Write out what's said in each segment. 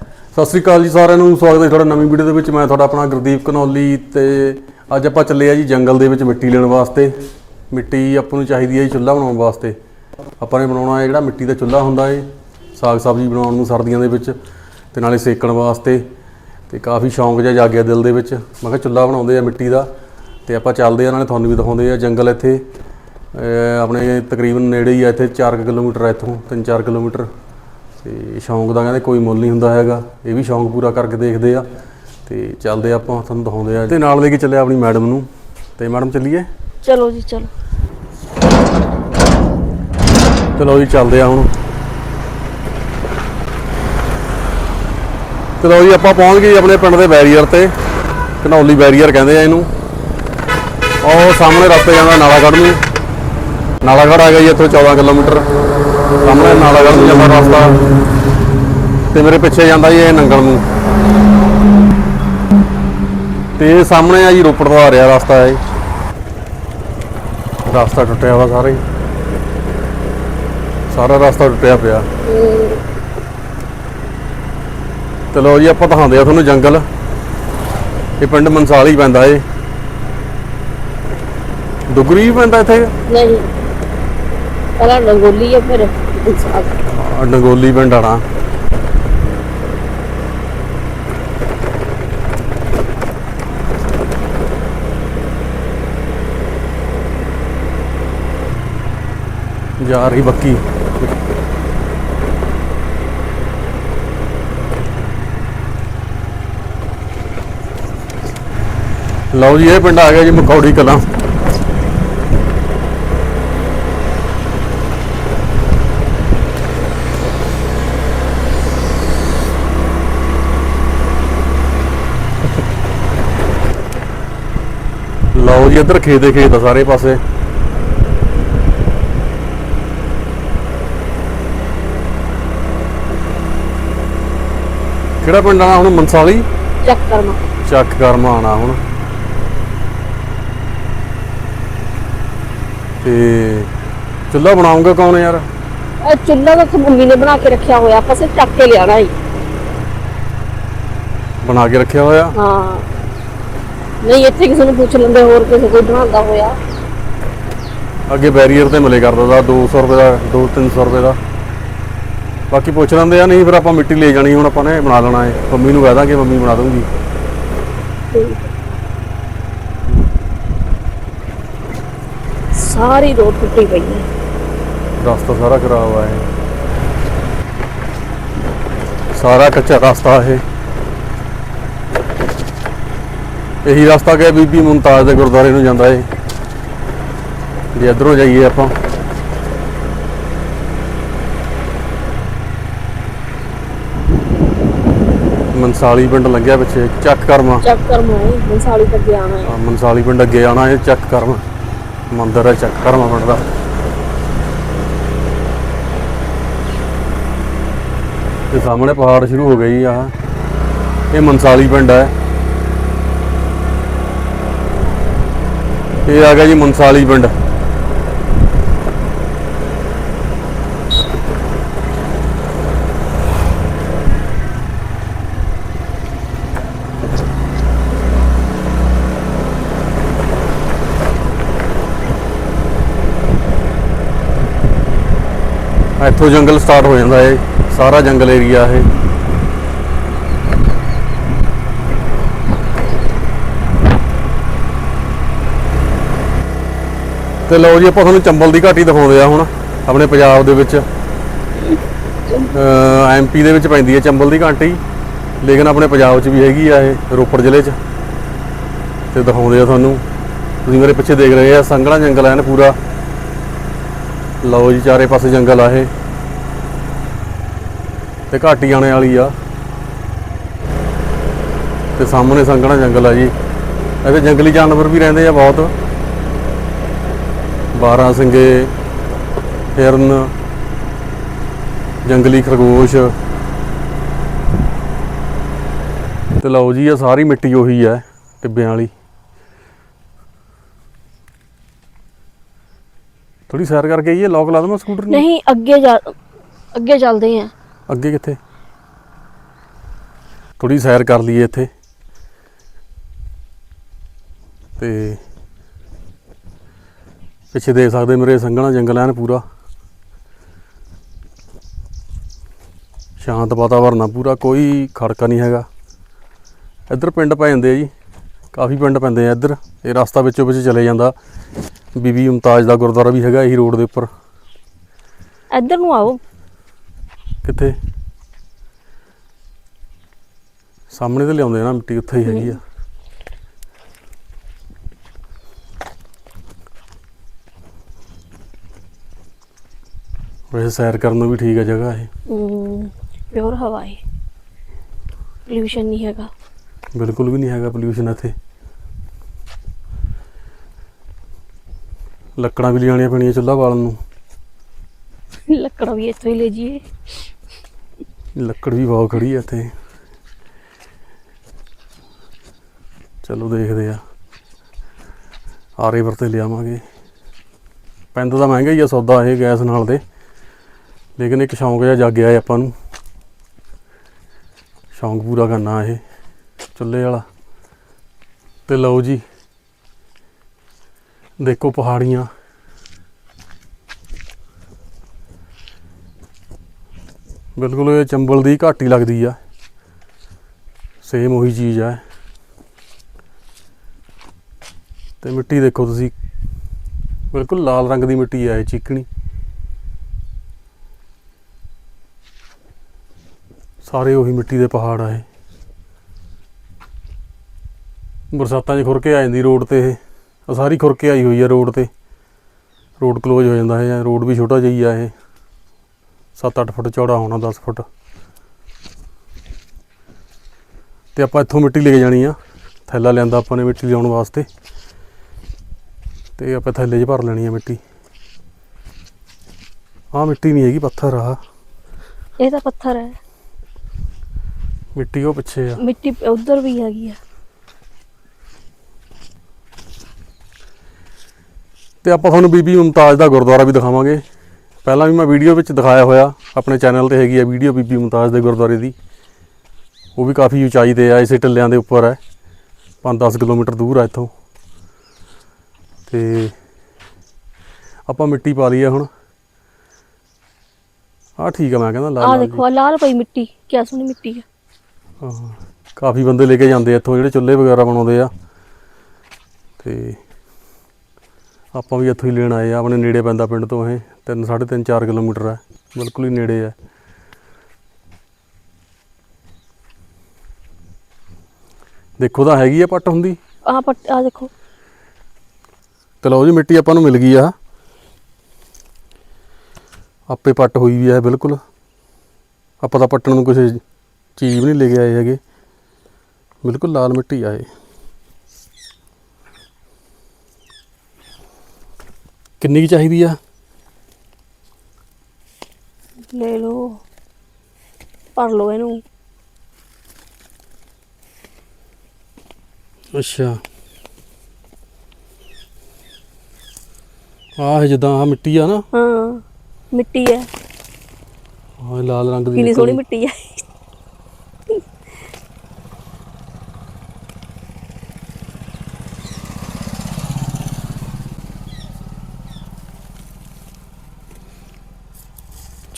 ਸਤਿ ਸ੍ਰੀ ਅਕਾਲ ਜੀ ਸਾਰਿਆਂ ਨੂੰ, ਸਵਾਗਤ ਹੈ ਤੁਹਾਡਾ ਨਵੀਂ ਵੀਡੀਓ ਦੇ ਵਿੱਚ। ਮੈਂ ਤੁਹਾਡਾ ਆਪਣਾ ਗੁਰਦੀਪ ਕਨੌਲੀ ਤੇ ਅੱਜ ਆਪਾਂ ਚੱਲੇ ਆ ਜੀ ਜੰਗਲ ਦੇ ਵਿੱਚ ਮਿੱਟੀ ਲੈਣ ਵਾਸਤੇ। ਮਿੱਟੀ ਆਪਾਂ ਨੂੰ ਚਾਹੀਦੀ ਹੈ ਜੀ ਚੁੱਲ੍ਹਾ ਬਣਾਉਣ ਵਾਸਤੇ। ਆਪਾਂ ਨੇ ਬਣਾਉਣਾ ਹੈ ਜਿਹੜਾ ਮਿੱਟੀ ਦਾ ਚੁੱਲ੍ਹਾ ਹੁੰਦਾ ਏ ਸਾਗ ਸਬਜ਼ੀ ਬਣਾਉਣ ਨੂੰ ਸਰਦੀਆਂ ਦੇ ਵਿੱਚ ਤੇ ਨਾਲੇ ਸੇਕਣ ਵਾਸਤੇ। ਤੇ ਕਾਫੀ ਸ਼ੌਂਕ ਜਿਹਾ ਜਾਗਿਆ ਦਿਲ ਦੇ ਵਿੱਚ। ਮੈਂ ਕਿਹਾ ਚੁੱਲ੍ਹਾ ਬਣਾਉਂਦੇ ਆ ਮਿੱਟੀ ਦਾ ਤੇ ਆਪਾਂ ਚੱਲਦੇ ਆ ਨਾਲੇ ਤੁਹਾਨੂੰ ਵੀ ਦਿਖਾਉਂਦੇ ਆ ਜੰਗਲ ਇੱਥੇ। ਆਪਣੇ ਤਕਰੀਬਨ ਨੇੜੇ ਹੀ ਆ ਇੱਥੇ 4 ਕਿਲੋਮੀਟਰ ਆ ਇੱਥੋਂ 3-4 ਕਿਲੋਮੀਟਰ। ਤੇ ਸ਼ੌਂਕ ਦਾ ਕਹਿੰਦੇ ਕੋਈ ਮੁੱਲ ਨਹੀਂ ਹੁੰਦਾ ਹੈਗਾ। ਇਹ ਵੀ ਸ਼ੌਂਕ ਪੂਰਾ ਕਰਕੇ ਦੇਖਦੇ ਆ। ਤੇ ਚੱਲਦੇ ਆਪਾਂ ਤੁਹਾਨੂੰ ਦਿਖਾਉਂਦੇ ਆ। ਤੇ ਨਾਲ ਲੈ ਕੇ ਚੱਲਿਆ ਆਪਣੀ ਮੈਡਮ ਨੂੰ। ਤੇ ਮੈਡਮ ਚੱਲੀਏ? ਚਲੋ ਜੀ ਚਲੋ। ਚਲੋ ਜੀ ਚੱਲਦੇ ਆ ਹੁਣ। ਚਲੋ ਜੀ ਆਪਾਂ ਪਹੁੰਚ ਗਏ ਆਪਣੇ ਪਿੰਡ ਦੇ ਬੈਰੀਅਰ ਤੇ। ਘਨੌਲੀ ਬੈਰੀਅਰ ਕਹਿੰਦੇ ਆ ਇਹਨੂੰ। ਉਹ ਸਾਹਮਣੇ ਰਸਤੇ ਜਾਂਦਾ ਨਾਲਾਗੜ੍ਹ ਨੂੰ। ਨਾਲਾਗੜ੍ਹ ਆ ਗਿਆ ਜੀ ਇੱਥੋਂ 14 ਕਿਲੋਮੀਟਰ। ਸਾਹਮਣੇ ਨਾਲਾਗੜ੍ਹ ਨੂੰ ਜਾਂਦਾ ਰਸਤਾ। ਤੇ ਮੇਰੇ ਪਿੱਛੇ ਜਾਂਦਾ ਜੀ ਇਹ ਨੰਗਲ ਨੂੰ। ਤੇ ਸਾਹਮਣੇ ਆ ਜੀ ਰੋਪੜ ਤੋਂ ਆ ਰਿਹਾ ਰਸਤਾ ਇਹ। ਰਸਤਾ ਟੁੱਟਿਆ ਵਾ ਸਾਰਾ ਸਾਰਾ ਰਸਤਾ ਟੁੱਟਿਆ ਪਿਆ। ਚਲੋ ਜੀ, ਆਪਾਂ ਦਿਖਾਉਂਦੇ ਆ ਤੁਹਾਨੂੰ ਜੰਗਲ। ਇਹ ਪਿੰਡ ਮਨਸਾਲੀ ਪੈਂਦਾ ਏ ਦੁਗਰੀ ਵੀ ਪੈਂਦਾ ਇੱਥੇ? ਨਹੀਂ। ਪਹਿਲਾਂ ਰੰਗੋਲੀ ਹੈ ਫਿਰ ਸਾਗ ਡੰਗੋਲੀ ਪਿੰਡ ਆਣਾ ਜਾ ਰਹੀ ਬੱਕੀ। ਲਓ ਜੀ, ਇਹ ਪਿੰਡ ਆ ਗਿਆ ਜੀ ਮਕੌੜੀ ਕਲਾਂ ਲਓ ਜੀ ਇੱਧਰ ਖੇਤ ਦੇ ਖੇਤ ਆ ਸਾਰੇ ਪਾਸੇ। ਕਿਹੜਾ ਪਿੰਡ ਆਣਾ ਹੁਣ? ਮਨਸਾਲੀ? ਚੈੱਕ ਕਰਨਾ ਚੱਕ ਕਰਮਾ ਆਣਾ ਹੁਣ। ਤੇ ਚੁੱਲ੍ਹਾ ਬਣਾਉਂਗਾ ਕੌਣ ਯਾਰ? ਇਹ ਚੁੱਲ੍ਹਾ ਤਾਂ ਮੰਮੀ ਨੇ ਬਣਾ ਕੇ ਰੱਖਿਆ ਹੋਇਆ ਆਪਾਂ ਸਿਰ ਚੱਕ ਕੇ ਲਿਆਣਾ ਹੀ ਬਣਾ ਕੇ ਰੱਖਿਆ ਹੋਇਆ? ਹਾਂ। ਨਹੀਂ ਇੱਥੇ ਕਿਸੇ ਨੂੰ ਪੁੱਛ ਲੈਂਦੇ ਹੋਰ ਕਿਸੇ ਕੋਈ ਬਣਾਉਂਦਾ ਹੋਇਆ। ਅੱਗੇ ਬੈਰੀਅਰ ਤੇ ਮਿਲੇ ਕਰਦਾ ਦਾ 200 ਰੁਪਏ ਦਾ 2-300 ਰੁਪਏ ਦਾ। ਬਾਕੀ ਪੁੱਛ ਲੈਂਦੇ ਆ ਨਹੀਂ ਫਿਰ ਆਪਾਂ ਮਿੱਟੀ ਲੈ ਜਾਣੀ ਹੁਣ ਆਪਾਂ ਨੇ ਬਣਾ ਲੈਣਾ ਹੈ ਮੰਮੀ ਨੂੰ ਕਹਿ ਦਾਂਗੇ ਮੰਮੀ ਬਣਾ ਦੂੰਗੀ ਸਾਰੀ ਰੋਡ ਟੁੱਟੀ ਪਈ ਹੈ। ਰਸਤਾ ਸਾਰਾ ਖਰਾਬ ਹੈ ਸਾਰਾ ਕੱਚਾ ਰਸਤਾ ਇਹ। ਇਹੀ ਰਸਤਾ ਗਿਆ ਬੀਬੀ ਮੁਮਤਾਜ਼ ਦੇ ਗੁਰਦੁਆਰੇ ਨੂੰ ਜਾਂਦਾ ਏ। ਜੇ ਇੱਧਰੋਂ ਜਾਈਏ ਆਪਾਂ। ਮਨਸਾਲੀ ਪਿੰਡ ਲੰਘਿਆ ਪਿੱਛੇ ਚੱਕ ਕਰਮਾ। ਚੱਕ ਕਰਨਾ ਹੈ ਮਨਸਾਲੀ ਤੱਕ ਆਣਾ ਹੈ ਮਨਸਾਲੀ ਪਿੰਡ ਅੱਗੇ ਆਣਾ ਇਹ ਚੱਕ ਕਰਮਾ। ਮੰਦਿਰ ਹੈ ਚੱਕ ਕਰਮਾ ਪਿੰਡ ਦਾ। ਤੇ ਸਾਹਮਣੇ ਪਹਾੜ ਸ਼ੁਰੂ ਹੋ ਗਏ ਜੀ ਆਹ। ਇਹ ਮਨਸਾਲੀ ਪਿੰਡ ਹੈ। ਇਹ ਆ ਗਿਆ ਜੀ ਮਨਸਾਲੀ ਪਿੰਡ। ਇੱਥੋਂ ਜੰਗਲ ਸਟਾਰਟ ਹੋ ਜਾਂਦਾ ਹੈ ਸਾਰਾ ਜੰਗਲ ਏਰੀਆ ਇਹ। ਤੇ ਲਓ ਜੀ, ਆਪਾਂ ਤੁਹਾਨੂੰ ਚੰਬਲ ਦੀ ਘਾਟੀ ਦਿਖਾਉਂਦੇ ਆ ਹੁਣ, ਆਪਣੇ ਪੰਜਾਬ ਦੇ ਵਿੱਚ। ਐਮਪੀ ਦੇ ਵਿੱਚ ਪੈਂਦੀ ਹੈ ਚੰਬਲ ਦੀ ਘਾਟੀ, ਲੇਕਿਨ ਆਪਣੇ ਪੰਜਾਬ 'ਚ ਵੀ ਹੈਗੀ ਆ ਇਹ, ਰੋਪੜ ਜ਼ਿਲ੍ਹੇ 'ਚ। ਤੇ ਦਿਖਾਉਂਦੇ ਆ ਤੁਹਾਨੂੰ। ਤੁਸੀਂ ਮੇਰੇ ਪਿੱਛੇ ਦੇਖ ਰਹੇ ਆ, ਸੰਘਣਾ ਜੰਗਲ ਹੈ ਨਾ ਪੂਰਾ। ਲਓ ਜੀ, ਚਾਰੇ ਪਾਸੇ ਜੰਗਲ ਆ ਇਹ। ਤੇ ਘਾਟੀ ਆਣੇ ਵਾਲੀ ਆ। ਤੇ ਸਾਹਮਣੇ ਸੰਘਣਾ ਜੰਗਲ ਆ ਜੀ। ਇੱਥੇ ਜੰਗਲੀ ਜਾਨਵਰ ਵੀ ਰਹਿੰਦੇ ਆ ਬਹੁਤ। ਬਾਰਾਂ ਸਿੰਘੇ ਹਿਰਨ ਜੰਗਲੀ ਖਰਗੋਸ਼ ਤੇ ਲਓ ਜੀ ਇਹ ਸਾਰੀ ਮਿੱਟੀ ਉਹੀ ਹੈ ਟਿੱਬਿਆਂ ਵਾਲੀ। ਥੋੜੀ ਸੈਰ ਕਰਕੇ ਆਈਏ ਲੋਕ ਲਾ ਦਵਾਂ ਸਕੂਟਰ ਨੂੰ? ਨਹੀਂ ਅੱਗੇ ਜਾ ਅੱਗੇ ਚੱਲਦੇ ਆ ਅੱਗੇ ਕਿੱਥੇ? ਥੋੜੀ ਸੈਰ ਕਰ ਲਈਏ ਇੱਥੇ। ਤੇ ਪਿੱਛੇ ਦੇਖ ਸਕਦੇ ਮੇਰੇ ਸੰਘਣਾ ਜੰਗਲ ਐਨ ਪੂਰਾ। ਸ਼ਾਂਤ ਵਾਤਾਵਰਨ ਆ ਪੂਰਾ ਕੋਈ ਖੜਕਾ ਨਹੀਂ ਹੈਗਾ। ਇੱਧਰ ਪਿੰਡ ਪੈ ਜਾਂਦੇ ਆ ਜੀ ਕਾਫੀ ਪਿੰਡ ਪੈਂਦੇ ਆ ਇੱਧਰ। ਇਹ ਰਸਤਾ ਵਿੱਚੋਂ ਵਿੱਚ ਚਲੇ ਜਾਂਦਾ। ਬੀਬੀ ਮੁਮਤਾਜ ਦਾ ਗੁਰਦੁਆਰਾ ਵੀ ਹੈਗਾ ਇਹੀ ਰੋਡ ਦੇ ਉੱਪਰ। ਇੱਧਰ ਨੂੰ ਆਓ। ਕਿੱਥੇ? ਸਾਹਮਣੇ ਤੇ ਲਿਆਉਂਦੇ ਨਾ ਮਿੱਟੀ ਉੱਥੇ ਹੀ ਹੈਗੀ ਆ। ਵੈਸੇ ਸੈਰ ਕਰਨ ਨੂੰ ਵੀ ਠੀਕ ਆ ਜਗ੍ਹਾ ਇਹ। ਪਿਓਰ ਹਵਾ ਹੈ ਪੋਲੂਸ਼ਨ ਨਹੀਂ ਹੈਗਾ। ਬਿਲਕੁਲ ਵੀ ਨਹੀਂ ਹੈਗਾ ਪੋਲਿਊਸ਼ਨ ਇੱਥੇ। ਲੱਕੜਾਂ ਵੀ ਲਿਆਉਣੀਆਂ ਪੈਣੀਆਂ ਚੁੱਲ੍ਹਾ ਬਾਲਣ ਨੂੰ। ਲੱਕੜਾਂ ਵੀ ਇੱਥੋਂ ਹੀ ਲੈ ਜੀਏ ਲੱਕੜ ਵੀ ਬਹੁਤ ਖੜੀ ਆ ਇੱਥੇ। ਚਲੋ ਦੇਖਦੇ ਆ। ਆਰੇ ਵਰਤੇ ਲਿਆਵਾਂਗੇ। ਪੈਂਦਾ ਤਾਂ ਮਹਿੰਗਾ ਹੀ ਆ ਸੌਦਾ ਇਹ ਗੈਸ ਨਾਲ ਦੇ। ਲੇਕਿਨ ਇੱਕ ਸ਼ੌਂਕ ਜਿਹਾ ਜਾਗਿਆ ਹੈ ਆਪਾਂ ਨੂੰ। ਸ਼ੌਂਕ ਪੂਰਾ ਕਰਨਾ ਇਹ, ਚੁੱਲ੍ਹੇ ਵਾਲਾ। ਤੇ ਲਓ ਜੀ, ਦੇਖੋ ਪਹਾੜੀਆਂ। ਬਿਲਕੁਲ ਇਹ ਚੰਬਲ ਦੀ ਘਾਟੀ ਲੱਗਦੀ ਆ। ਸੇਮ ਉਹੀ ਚੀਜ਼ ਆ। ਤੇ ਮਿੱਟੀ ਦੇਖੋ ਤੁਸੀਂ, ਬਿਲਕੁਲ ਲਾਲ ਰੰਗ ਦੀ ਮਿੱਟੀ ਆ ਇਹ ਚੀਕਣੀ। ਸਾਰੇ ਉਹੀ ਮਿੱਟੀ ਦੇ ਪਹਾੜ ਆ ਇਹ। ਬਰਸਾਤਾਂ 'ਚ ਖੁਰਕੇ ਆ ਜਾਂਦੀ ਰੋਡ ਤੇ ਇਹ। ਸਾਰੀ ਖੁਰਕੇ ਆਈ ਹੋਈ ਆ ਰੋਡ ਤੇ। ਰੋਡ ਕਲੋਜ਼ ਹੋ ਜਾਂਦਾ ਹੈ ਰੋਡ ਵੀ ਛੋਟਾ ਜਿਹਾ ਆ ਇਹ। 7-8 ਫੁੱਟ ਚੌੜਾ ਹੋਣਾ 10 ਫੁੱਟ। ਤੇ ਆਪਾਂ ਇੱਥੋਂ ਮਿੱਟੀ ਲੈ ਕੇ ਜਾਣੀ ਆ। ਥੈਲਾ ਲਿਆਂਦਾ ਆਪਾਂ ਨੇ ਮਿੱਟੀ ਲਿਆਉਣ ਵਾਸਤੇ। ਤੇ ਆਪਾਂ ਥੈਲੇ 'ਚ ਭਰ ਲੈਣੀ ਆ ਮਿੱਟੀ। ਆਹ ਮਿੱਟੀ ਨਹੀਂ ਹੈਗੀ, ਪੱਥਰ ਆ। ਇਹ ਤਾਂ ਪੱਥਰ ਹੈ ਮਿੱਟੀ ਉਹ ਪਿੱਛੇ ਆ। ਮਿੱਟੀ ਉਧਰ ਵੀ ਹੈਗੀ ਆ। ਤੇ ਆਪਾਂ ਤੁਹਾਨੂੰ ਬੀਬੀ ਮੁਮਤਾਜ ਦਾ ਗੁਰਦੁਆਰਾ ਵੀ ਦਿਖਾਵਾਂਗੇ। ਪਹਿਲਾਂ ਵੀ ਮੈਂ ਵੀਡੀਓ ਵਿੱਚ ਦਿਖਾਇਆ ਹੋਇਆ ਆਪਣੇ ਚੈਨਲ ਤੇ ਹੈਗੀ ਆ ਵੀਡੀਓ ਬੀਬੀ ਮੁਮਤਾਜ ਦੇ ਗੁਰਦੁਆਰੇ ਦੀ। ਉਹ ਵੀ ਕਾਫੀ ਉਚਾਈ ਤੇ ਆ ਇਸੇ ਟਿੱਲਿਆਂ ਦੇ ਉੱਪਰ ਹੈ 5-10 ਕਿਲੋਮੀਟਰ ਦੂਰ ਆ ਇੱਥੋਂ। ਤੇ ਆਪਾਂ ਮਿੱਟੀ ਪਾ ਲਈ ਆ ਹੁਣ। ਆਹ ਠੀਕ ਆ ਮੈਂ ਕਹਿੰਦਾ ਲਾਲ ਆ ਦੇਖੋ ਲਾਲ ਪਈ ਮਿੱਟੀ ਕਿਆ ਸੋਹਣੀ ਮਿੱਟੀ ਹੈ ਹਾਂ। ਕਾਫੀ ਬੰਦੇ ਲੈ ਕੇ ਜਾਂਦੇ ਆ ਇੱਥੋਂ ਜਿਹੜੇ ਚੁੱਲ੍ਹੇ ਵਗੈਰਾ ਬਣਾਉਂਦੇ ਆ। ਤੇ ਆਪਾਂ ਵੀ ਇੱਥੋਂ ਹੀ ਲੈਣ ਆਏ ਆ ਆਪਣੇ ਨੇੜੇ ਪੈਂਦਾ ਪਿੰਡ ਤੋਂ ਇਹ। 3 3.5 4 ਕਿਲੋਮੀਟਰ ਹੈ ਬਿਲਕੁਲ ਹੀ ਨੇੜੇ ਹੈ ਦੇਖੋ ਤਾਂ ਹੈਗੀ ਆ ਪੱਟ ਹੁੰਦੀ। ਆ ਪੱਟ ਆ ਦੇਖੋ। ਤੇ ਲਓ ਜੀ ਮਿੱਟੀ ਆਪਾਂ ਨੂੰ ਮਿਲ ਗਈ ਆ। ਆਪੇ ਪੱਟ ਹੋਈ ਵੀ ਹੈ ਬਿਲਕੁਲ। ਆਪਾਂ ਤਾਂ ਪੱਟਣ ਨੂੰ ਕਿਸੇ ਚੀਜ਼ ਵੀ ਨਹੀਂ ਲੈ ਕੇ ਆਏ ਹੈਗੇ। ਬਿਲਕੁਲ ਲਾਲ ਮਿੱਟੀ ਆ ਇਹ। ਕਿੰਨੀ ਕੀ ਚਾਹੀਦੀ ਆ? ਲੈ ਲਓ। ਭਰ ਲਓ ਇਹਨੂੰ। ਅੱਛਾ। ਆਹ ਜਿੱਦਾਂ ਆ ਮਿੱਟੀ ਆ ਨਾ। ਹਾਂ ਮਿੱਟੀ ਹੈ। ਆਹ ਲਾਲ ਰੰਗ ਦੀ ਕਿੰਨੀ ਸੋਹਣੀ। ਮਿੱਟੀ ਹੈ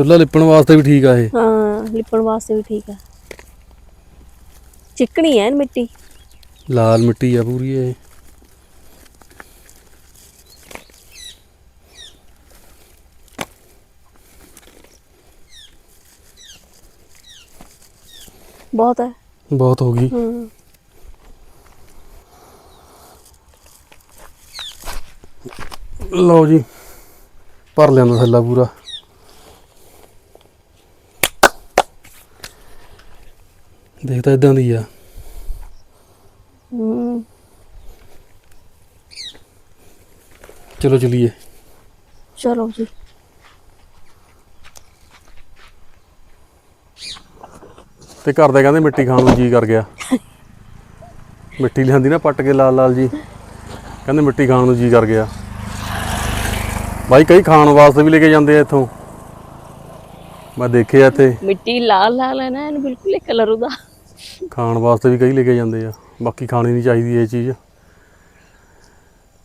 ਚੁੱਲ੍ਹਾ ਲਿਪਣ ਵਾਸਤੇ ਵੀ ਠੀਕ ਆ ਇਹ। ਹਾਂ ਲਿਪਣ ਵਾਸਤੇ ਵੀ ਠੀਕ ਹੈ ਚਿਕਣੀ ਹੈ ਮਿੱਟੀ। ਲਾਲ ਮਿੱਟੀ ਆ ਪੂਰੀ ਇਹ। ਬਹੁਤ ਹੈ ਬਹੁਤ ਹੋ ਗਈ। ਹੂੰ। ਲਓ ਜੀ ਭਰ ਲਿਆਂਦਾ ਥੱਲਾ ਪੂਰਾ। ਦੇਖ ਤਾਂ ਇਦਾਂ ਦੀ ਆ ਚਲੋ ਚਲੀਏ ਚਲੋ ਜੀ ਤੇ ਘਰ ਦੇ ਕਹਿੰਦੇ ਮਿੱਟੀ ਖਾਣ ਨੂੰ ਜੀ ਕਰ ਗਿਆ। ਮਿੱਟੀ ਲਿਆਂਦੀ ਨਾ ਪੱਟ ਕੇ ਲਾਲ ਲਾਲ ਜੀ। ਕਹਿੰਦੇ ਮਿੱਟੀ ਖਾਣ ਨੂੰ ਜੀ ਕਰ ਗਿਆ। ਬਾਈ ਕਈ ਖਾਣ ਵਾਸਤੇ ਵੀ ਲੈ ਕੇ ਜਾਂਦੇ ਆ ਇੱਥੋਂ। ਮੈਂ ਦੇਖਿਆ ਇੱਥੇ। ਮਿੱਟੀ ਲਾਲ ਲਾਲ ਹੈ ਨਾ ਇਹਨੂੰ ਬਿਲਕੁਲ ਇਹ ਕਲਰ ਉਹਦਾ। ਖਾਣ ਵਾਸਤੇ ਵੀ ਕਈ ਲੈ ਕੇ ਜਾਂਦੇ ਆ। ਬਾਕੀ ਖਾਣੀ ਨਹੀਂ ਚਾਹੀਦੀ ਇਹ ਚੀਜ਼।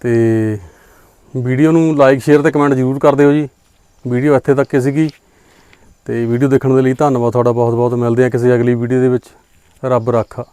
ਤੇ ਵੀਡੀਓ ਨੂੰ ਲਾਈਕ ਸ਼ੇਅਰ ਤੇ ਕਮੈਂਟ ਜ਼ਰੂਰ ਕਰ ਦਿਓ ਜੀ। ਵੀਡੀਓ ਇੱਥੇ ਤੱਕ ਹੀ ਸੀਗੀ। ਤੇ ਵੀਡੀਓ ਦੇਖਣ ਦੇ ਲਈ ਧੰਨਵਾਦ ਤੁਹਾਡਾ ਬਹੁਤ ਬਹੁਤ ਮਿਲਦੇ ਆ ਕਿਸੇ ਅਗਲੀ ਵੀਡੀਓ ਦੇ ਵਿੱਚ। ਰੱਬ ਰਾਖਾ।